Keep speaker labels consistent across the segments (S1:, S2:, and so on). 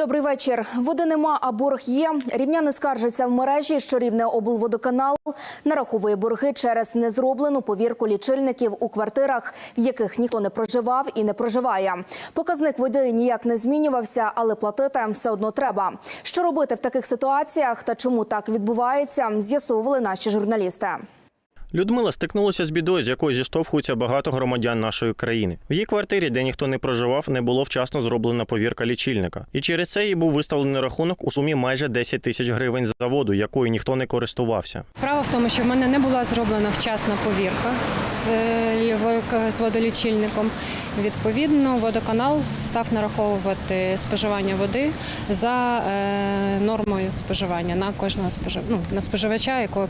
S1: Добрий вечір. Води нема, а борг є. Рівняни скаржаться в мережі, що рівне облводоканал нараховує борги через незроблену повірку лічильників у квартирах, в яких ніхто не проживав і не проживає. Показник води ніяк не змінювався, але платити все одно треба. Що робити в таких ситуаціях та чому так відбувається, з'ясовували наші журналісти.
S2: Людмила стикнулася з бідою, з якою зіштовхуються багато громадян нашої країни. В її квартирі, де ніхто не проживав, не було вчасно зроблена повірка лічильника. І через це їй був виставлений рахунок у сумі майже 10 тисяч гривень за воду, якою ніхто не користувався.
S3: Справа в тому, що в мене не була зроблена вчасна повірка з, з водолічильником. Відповідно, водоканал став нараховувати споживання води за е, нормою споживання на кожного спожив... ну, на споживача, якого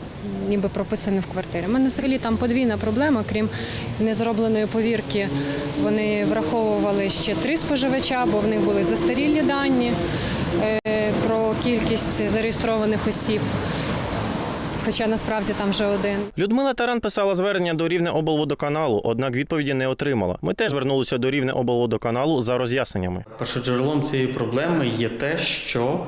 S3: ніби прописано в квартирі. У мене взагалі там подвійна проблема, крім незробленої повірки. Вони враховували ще три споживача, бо в них були застарілі дані е, про кількість зареєстрованих осіб. Хоча насправді там вже один.
S2: Людмила Таран писала звернення до рівне облводоканалу, однак відповіді не отримала. Ми теж звернулися до рівне облводоканалу за роз'ясненнями.
S4: Першоджерелом цієї проблеми є те, що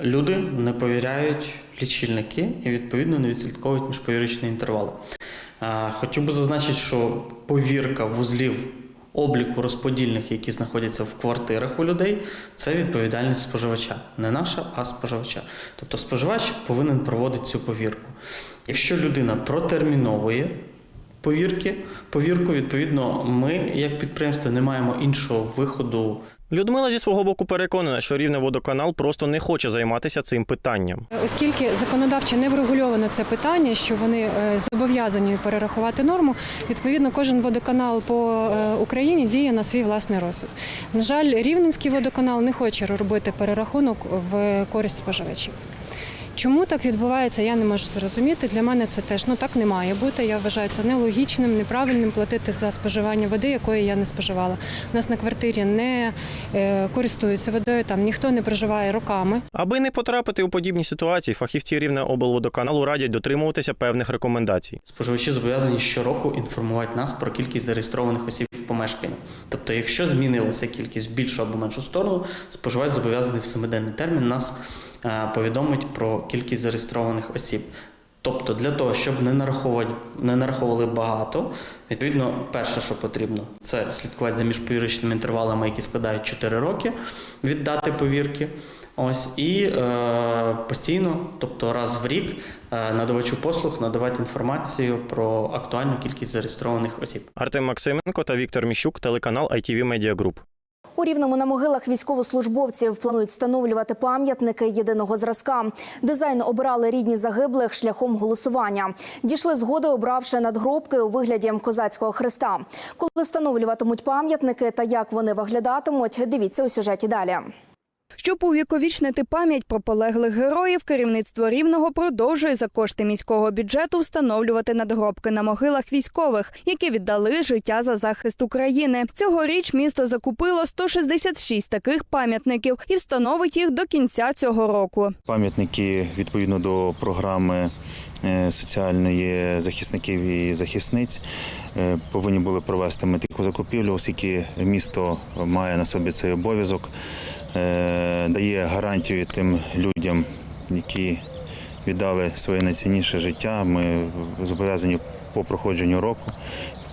S4: люди не повіряють лічильники і відповідно не відслідковують міжповірочні інтервали. Хотів би зазначити, що повірка вузлів обліку розподільних, які знаходяться в квартирах у людей, це відповідальність споживача, не наша, а споживача. Тобто споживач повинен проводити цю повірку. Якщо людина протерміновує повірки, повірку, відповідно, ми, як підприємство, не маємо іншого виходу.
S2: Людмила зі свого боку переконана, що рівне водоканал просто не хоче займатися цим питанням.
S3: Оскільки законодавчо не врегульовано це питання, що вони е, зобов'язані перерахувати норму, відповідно, кожен водоканал по е, Україні діє на свій власний розсуд. На жаль, Рівненський водоканал не хоче робити перерахунок в користь споживачів. Чому так відбувається, я не можу зрозуміти. Для мене це теж ну так не має бути. Я вважаю це нелогічним, неправильним платити за споживання води, якої я не споживала. У нас на квартирі не е, користуються водою, там ніхто не проживає роками.
S2: Аби не потрапити у подібні ситуації, фахівці рівне облводоканалу радять дотримуватися певних рекомендацій.
S4: Споживачі зобов'язані щороку інформувати нас про кількість зареєстрованих осіб в помешканні. Тобто, якщо змінилася кількість в більшу або меншу сторону, споживач зобов'язаний в семиденний термін нас повідомить про кількість зареєстрованих осіб. Тобто, для того, щоб не нараховувати, не нараховували багато, відповідно, перше, що потрібно, це слідкувати за міжповірочними інтервалами, які складають 4 роки від дати повірки. Ось і е, постійно, тобто раз в рік, е, надавачу послуг надавати інформацію про актуальну кількість зареєстрованих осіб.
S2: Артем Максименко та Віктор Міщук, телеканал ITV Media Group.
S1: У Рівному на могилах військовослужбовців планують встановлювати пам'ятники єдиного зразка. Дизайн обирали рідні загиблих шляхом голосування. Дійшли згоди, обравши надгробки у вигляді козацького хреста. Коли встановлюватимуть пам'ятники та як вони виглядатимуть, дивіться у сюжеті далі.
S5: Щоб увіковічнити пам'ять про полеглих героїв, керівництво Рівного продовжує за кошти міського бюджету встановлювати надгробки на могилах військових, які віддали життя за захист України. Цьогоріч місто закупило 166 таких пам'ятників і встановить їх до кінця цього року.
S6: Пам'ятники відповідно до програми е, соціальної захисників і захисниць е, повинні були провести ми таку закупівлю, оскільки місто має на собі цей обов'язок, дає гарантію тим людям, які віддали своє найцінніше життя. Ми зобов'язані по проходженню року.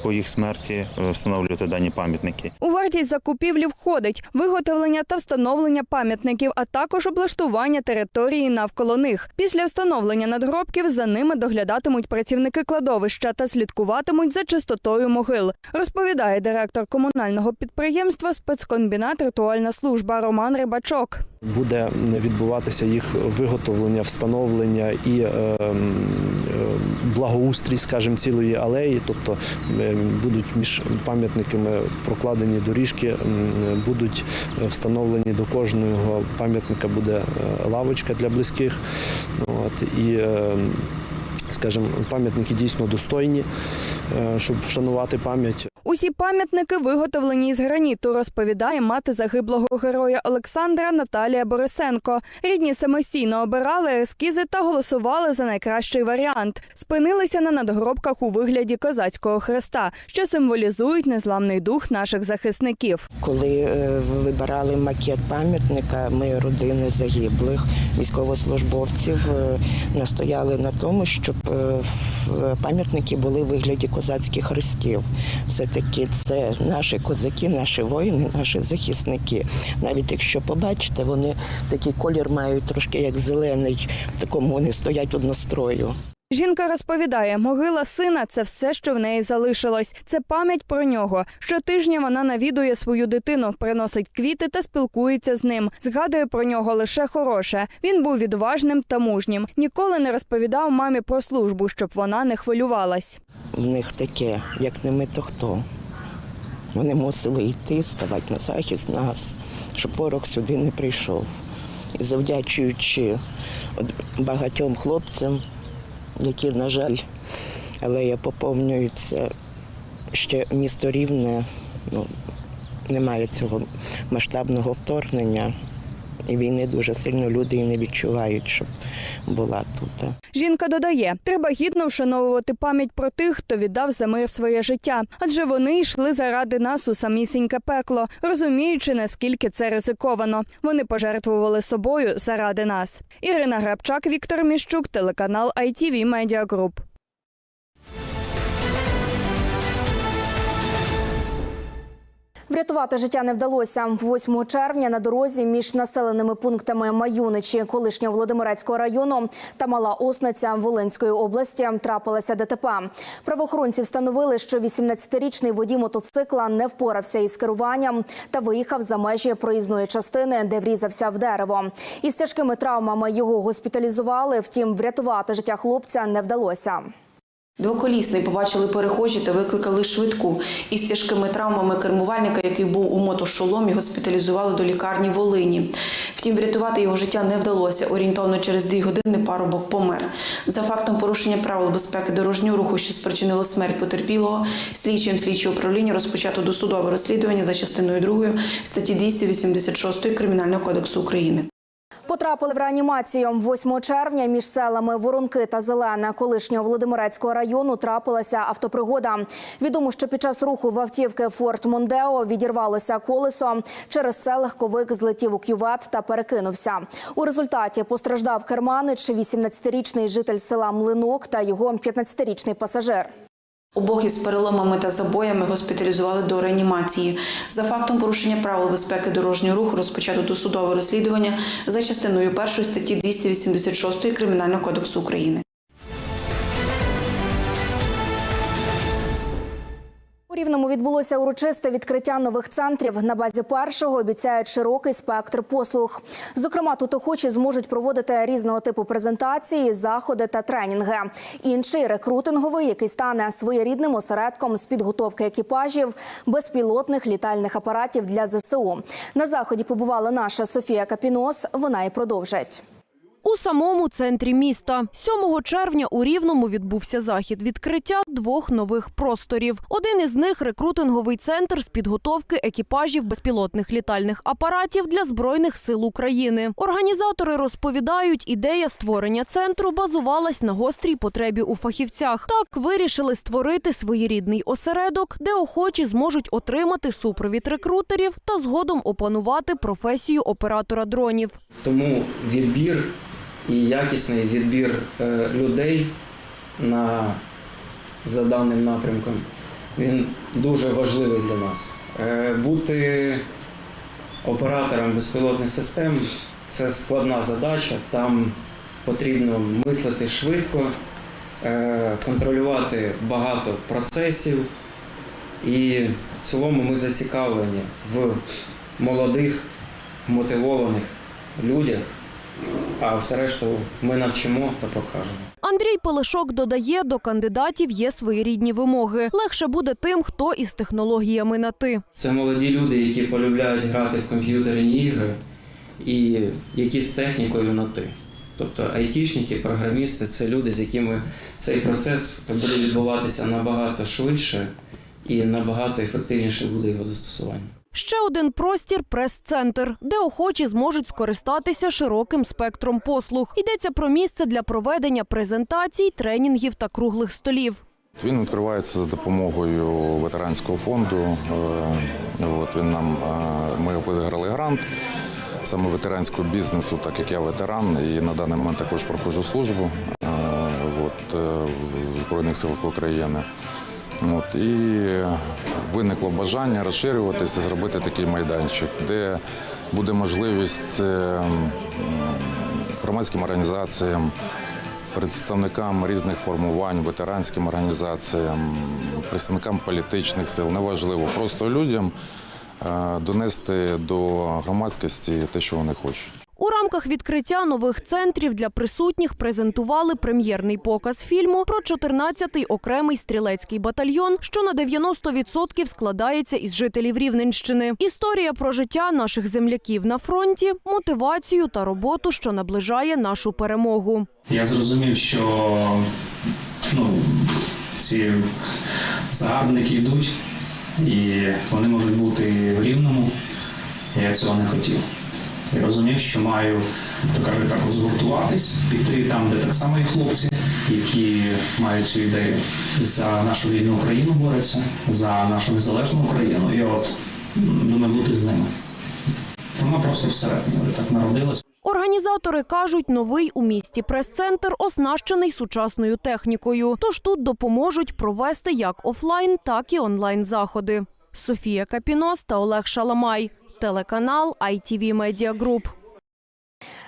S6: По їх смерті е, встановлювати дані пам'ятники.
S5: У вартість закупівлі входить виготовлення та встановлення пам'ятників, а також облаштування території навколо них. Після встановлення надгробків за ними доглядатимуть працівники кладовища та слідкуватимуть за чистотою могил. Розповідає директор комунального підприємства спецкомбінат Ритуальна служба Роман Рибачок.
S7: Буде відбуватися їх виготовлення, встановлення і е, е, благоустрій, скажімо, цілої алеї, тобто е, будуть між пам'ятниками прокладені доріжки, будуть встановлені до кожного пам'ятника буде лавочка для близьких. От, і, скажімо, пам'ятники дійсно достойні, щоб вшанувати пам'ять.
S5: Усі пам'ятники виготовлені із граніту, розповідає мати загиблого героя Олександра Наталія Борисенко. Рідні самостійно обирали ескізи та голосували за найкращий варіант. Спинилися на надгробках у вигляді козацького хреста, що символізують незламний дух наших захисників.
S8: Коли е, вибирали макет пам'ятника, ми родини загиблих військовослужбовців е, настояли на тому, щоб е, пам'ятники були в вигляді козацьких хрестів. Все-таки це наші козаки, наші воїни, наші захисники. Навіть якщо побачите, вони такий колір мають трошки як зелений, в такому вони стоять однострою.
S5: Жінка розповідає, могила сина це все, що в неї залишилось. Це пам'ять про нього. Щотижня вона навідує свою дитину, приносить квіти та спілкується з ним. Згадує про нього лише хороше. Він був відважним та мужнім. Ніколи не розповідав мамі про службу, щоб вона не хвилювалась.
S8: в них таке, як не ми, то хто. Вони мусили йти, ставати на захист нас, щоб ворог сюди не прийшов. І завдячуючи багатьом хлопцям, які, на жаль, але я поповнюється, ще місто рівне, ну, немає цього масштабного вторгнення. І війни дуже сильно люди і не відчувають, щоб була тут.
S5: Жінка додає, треба гідно вшановувати пам'ять про тих, хто віддав за мир своє життя, адже вони йшли заради нас у самісіньке пекло, розуміючи, наскільки це ризиковано. Вони пожертвували собою заради нас. Ірина Грабчак, Віктор Міщук, телеканал ITV Media Group.
S1: Врятувати життя не вдалося. 8 червня на дорозі між населеними пунктами Маюничі, колишнього Володимирецького району та Мала Осниця Волинської області трапилася ДТП. Правоохоронці встановили, що 18-річний водій мотоцикла не впорався із керуванням та виїхав за межі проїзної частини, де врізався в дерево. Із тяжкими травмами його госпіталізували. Втім, врятувати життя хлопця не вдалося.
S9: Двоколісний побачили перехожі та викликали швидку. Із тяжкими травмами кермувальника, який був у мотошоломі, госпіталізували до лікарні Волині. Втім, врятувати його життя не вдалося. Орієнтовно через дві години парубок помер. За фактом порушення правил безпеки дорожнього руху, що спричинило смерть потерпілого, слідчим слідчого управління розпочато досудове розслідування за частиною 2 статті 286 Кримінального кодексу України.
S1: Потрапили в реанімацію 8 червня між селами Воронки та Зелене колишнього Володимирецького району трапилася автопригода. Відомо, що під час руху в автівки Форт Мондео відірвалося колесо. Через це легковик злетів у кювет та перекинувся. У результаті постраждав керманич, 18-річний житель села Млинок та його 15-річний пасажир.
S9: Обох із переломами та забоями госпіталізували до реанімації. За фактом порушення правил безпеки дорожнього руху розпочато досудове розслідування за частиною першої статті 286 Кримінального кодексу України.
S1: У Рівному відбулося урочисте відкриття нових центрів. На базі першого обіцяють широкий спектр послуг. Зокрема, тут охочі зможуть проводити різного типу презентації, заходи та тренінги. Інший рекрутинговий, який стане своєрідним осередком з підготовки екіпажів безпілотних літальних апаратів для ЗСУ. На заході побувала наша Софія Капінос. Вона і продовжить.
S10: У самому центрі міста 7 червня у Рівному відбувся захід відкриття двох нових просторів. Один із них рекрутинговий центр з підготовки екіпажів безпілотних літальних апаратів для збройних сил України. Організатори розповідають, ідея створення центру базувалась на гострій потребі у фахівцях. Так вирішили створити своєрідний осередок, де охочі зможуть отримати супровід рекрутерів та згодом опанувати професію оператора дронів.
S11: Тому відбір і якісний відбір е, людей на, за даним напрямком він дуже важливий для нас. Е, Бути оператором безпілотних систем це складна задача. Там потрібно мислити швидко, е, контролювати багато процесів. І в цілому ми зацікавлені в молодих, мотивованих людях, а все решту ми навчимо та покажемо.
S10: Андрій Пелешок додає, до кандидатів є своєрідні вимоги. Легше буде тим, хто із технологіями на ти.
S11: Це молоді люди, які полюбляють грати в комп'ютерні ігри і які з технікою на ти. Тобто айтішники, програмісти це люди, з якими цей процес буде відбуватися набагато швидше і набагато ефективніше буде його застосування.
S10: Ще один простір прес-центр, де охочі зможуть скористатися широким спектром послуг. Йдеться про місце для проведення презентацій, тренінгів та круглих столів.
S12: Він відкривається за допомогою ветеранського фонду. Е, він нам е, ми виграли грант саме ветеранського бізнесу, так як я ветеран, і на даний момент також проходжу службу е, в Збройних силах України. От, і виникло бажання розширюватися, зробити такий майданчик, де буде можливість е, громадським організаціям, представникам різних формувань, ветеранським організаціям, представникам політичних сил, неважливо, просто людям е, донести до громадськості те, що вони хочуть.
S10: У рамках відкриття нових центрів для присутніх презентували прем'єрний показ фільму про 14-й окремий стрілецький батальйон, що на 90% складається із жителів Рівненщини. Історія про життя наших земляків на фронті, мотивацію та роботу, що наближає нашу перемогу.
S13: Я зрозумів, що ну, ці загарбники йдуть, і вони можуть бути в рівному. Я цього не хотів. Я розумів, що маю, то кажуть, так згуртуватись, піти там, де так само є хлопці, які мають цю ідею за нашу вільну Україну борються, за нашу незалежну Україну. І от думаю, бути з ними. Воно просто всередині так народилось.
S10: Організатори кажуть, новий у місті прес-центр оснащений сучасною технікою. Тож тут допоможуть провести як офлайн, так і онлайн заходи. Софія Капінос та Олег Шаламай. Телеканал ITV Media Group.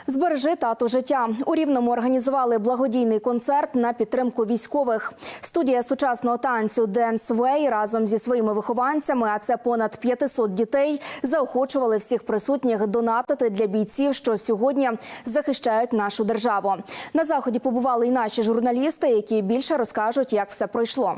S1: Збережи тату життя. У Рівному організували благодійний концерт на підтримку військових. Студія сучасного танцю Dance Way разом зі своїми вихованцями, а це понад 500 дітей, заохочували всіх присутніх донатити для бійців, що сьогодні захищають нашу державу. На заході побували і наші журналісти, які більше розкажуть, як все пройшло.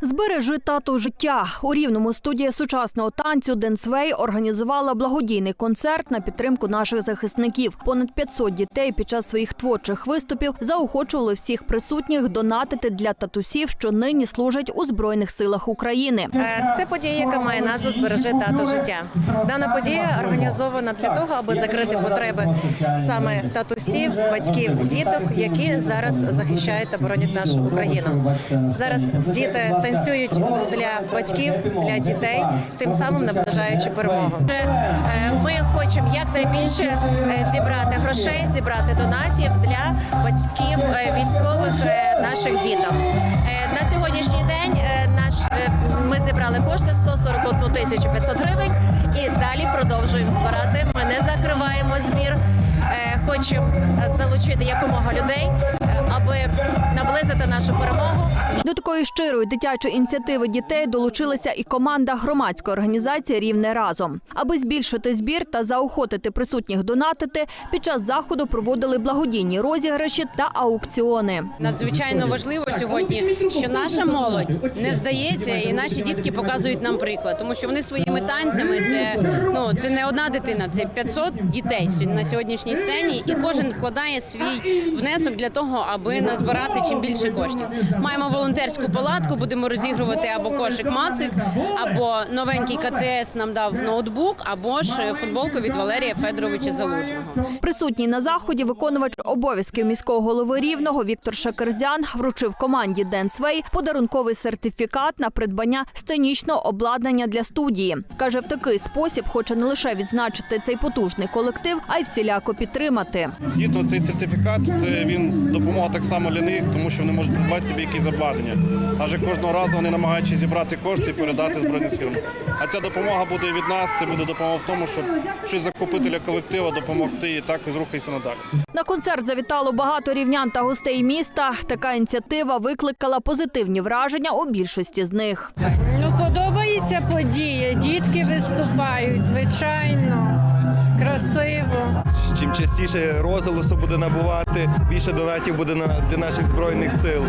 S14: Збережи тату життя. У рівному студія сучасного танцю Денсвей організувала благодійний концерт на підтримку наших захисників. Понад 500 дітей під час своїх творчих виступів заохочували всіх присутніх донатити для татусів, що нині служать у збройних силах України.
S15: Е, Це подія, яка має назву Збережи тато життя. Дана подія організована для того, аби закрити потреби саме татусів, батьків, діток, які зараз захищають та боронять нашу Україну. Зараз діти танцюють для батьків, для дітей, тим самим наближаючи перемогу. Е, Ми хочемо якнайбільше е, зібрати грошей, зібрати донатів для батьків е, військових наших діток. На сьогоднішній день наш ми зібрали кошти 141 тисячу 500 гривень і далі продовжуємо збирати. Ми не закриваємо збір. Хочемо залучити якомога людей, аби наблизити нашу перемогу.
S14: До такої щирої дитячої ініціативи дітей долучилася і команда громадської організації Рівне разом. Аби збільшити збір та заохотити присутніх донатити, під час заходу проводили благодійні розіграші та аукціони.
S16: Надзвичайно важливо сьогодні, що наша молодь не здається, і наші дітки показують нам приклад, тому що вони своїми танцями це ну це не одна дитина, це 500 дітей на сьогоднішній сцені, і кожен вкладає свій внесок для того, аби назбирати чим більше коштів. Маємо волонтерську палатку, будемо розігрувати або кошик Мацик, або новенький КТС нам дав ноутбук, або ж футболку від Валерія Федоровича Залужного.
S14: Присутній на заході виконувач обов'язків міського голови Рівного Віктор Шакерзян вручив команді Денсвей подарунковий сертифікат на придбання сценічного обладнання для студії. Каже, в такий спосіб хоче не лише відзначити цей потужний колектив, а й всіляко підтримати.
S17: Дійсно, цей сертифікат це він допомога так само для них, тому що вони можуть придбати собі якісь обладнання. Адже кожного разу вони намагаються зібрати кошти і передати Збройним силам. А ця допомога буде від нас. Це буде допомога в тому, щоб щось закупити для колективу, допомогти і також рухатися надалі.
S14: На концерт завітало багато рівнян та гостей міста. Така ініціатива викликала позитивні враження у більшості з них.
S16: Ну подобається подія. Дітки виступають, звичайно.
S6: Чим частіше розголосу буде набувати, більше донатів буде на для наших збройних сил.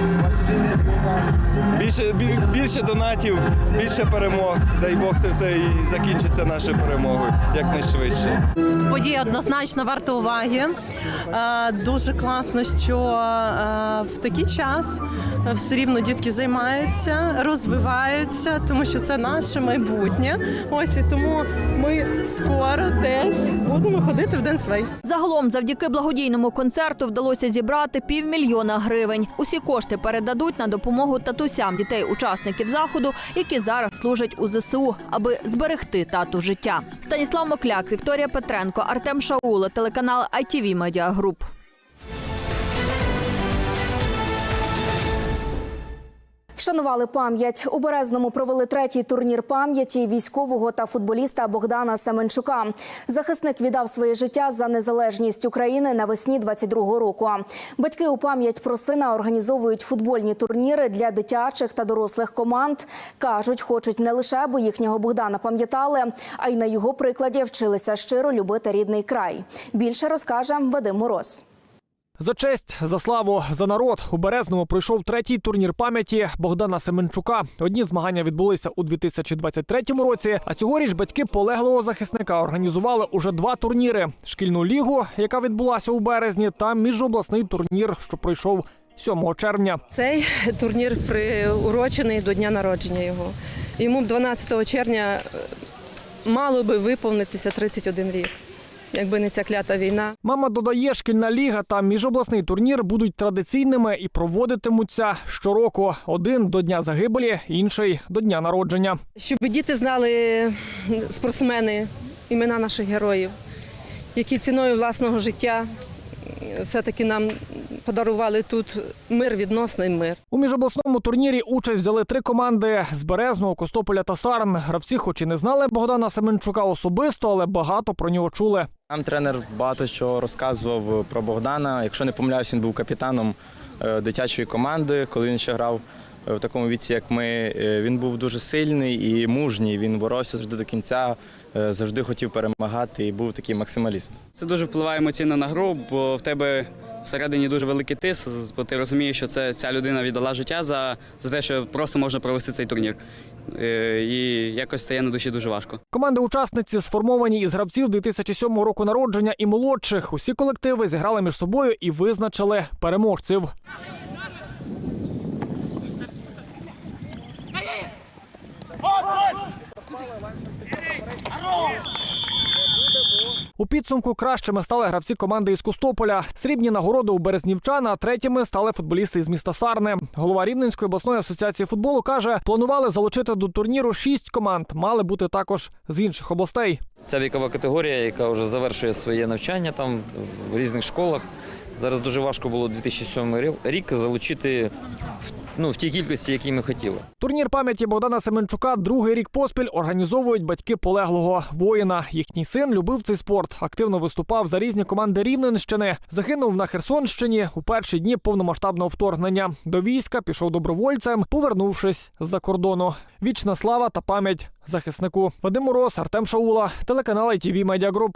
S6: Більше більше донатів, більше перемог. Дай Бог це все і закінчиться нашою перемогою якнайшвидше.
S18: Подія однозначно варта уваги. Е, Дуже класно, що е, в такий час все рівно дітки займаються, розвиваються, тому що це наше майбутнє. Ось і тому ми скоро теж будемо ходити в день свій.
S14: Загалом, завдяки благодійному концерту, вдалося зібрати півмільйона гривень. Усі кошти передадуть на допомогу татусям дітей-учасників заходу, які зараз служать у ЗСУ, аби зберегти тату життя. Станіслав Мокляк, Вікторія Петренко, Артем Шаула, телеканал ITV Media Group.
S1: Вшанували пам'ять. У Березному провели третій турнір пам'яті військового та футболіста Богдана Семенчука. Захисник віддав своє життя за незалежність України навесні 22-го року. Батьки у пам'ять про сина організовують футбольні турніри для дитячих та дорослих команд. Кажуть, хочуть не лише аби їхнього Богдана пам'ятали, а й на його прикладі вчилися щиро любити рідний край. Більше розкаже Вадим Мороз.
S19: За честь, за славу, за народ у Березному пройшов третій турнір пам'яті Богдана Семенчука. Одні змагання відбулися у 2023 році. А цьогоріч батьки полеглого захисника організували уже два турніри: шкільну лігу, яка відбулася у березні, та міжобласний турнір, що пройшов 7 червня.
S10: Цей турнір приурочений до дня народження його. Йому 12 червня е, мало би виповнитися 31 рік, якби не ця клята війна.
S19: Мама додає, шкільна ліга та міжобласний турнір будуть традиційними і проводитимуться щороку. Один до дня загибелі, інший до дня народження.
S10: Щоб діти знали спортсмени імена наших героїв, які ціною власного життя все-таки нам подарували тут мир, відносний мир.
S19: У міжобласному турнірі участь взяли три команди з Березного, Костополя та Сарн. Гравці, хоч і не знали Богдана Семенчука особисто, але багато про нього чули.
S20: Нам тренер багато що розказував про Богдана. Якщо не помиляюсь, він був капітаном е, дитячої команди, коли він ще грав в такому віці, як ми. Е, Він був дуже сильний і мужній. Він боровся завжди до кінця, е, завжди хотів перемагати і був такий максималіст.
S11: Це дуже впливає емоційно на гру, бо в тебе всередині дуже великий тиск, бо ти розумієш, що це ця людина віддала життя за, за те, що просто можна провести цей турнір. Е, І якось стає на душі дуже важко.
S19: Команди-учасниці сформовані із гравців 2007 року народження і молодших. Усі колективи зіграли між собою і визначили переможців. У підсумку кращими стали гравці команди із Кустополя. Срібні нагороди у березнівчан, а третіми стали футболісти із міста Сарни. Голова Рівненської обласної асоціації футболу каже, планували залучити до турніру шість команд. Мали бути також з інших областей.
S21: Ця вікова категорія, яка вже завершує своє навчання там в різних школах. Зараз дуже важко було 2007 рік залучити ну, в тій кількості, які ми хотіли.
S19: Турнір пам'яті Богдана Семенчука другий рік поспіль організовують батьки полеглого воїна. Їхній син любив цей спорт, активно виступав за різні команди Рівненщини. Загинув на Херсонщині у перші дні повномасштабного вторгнення. До війська пішов добровольцем, повернувшись з-за кордону. Вічна слава та пам'ять захиснику. Вадим Мороз, Артем Шаула, телеканал ITV Group.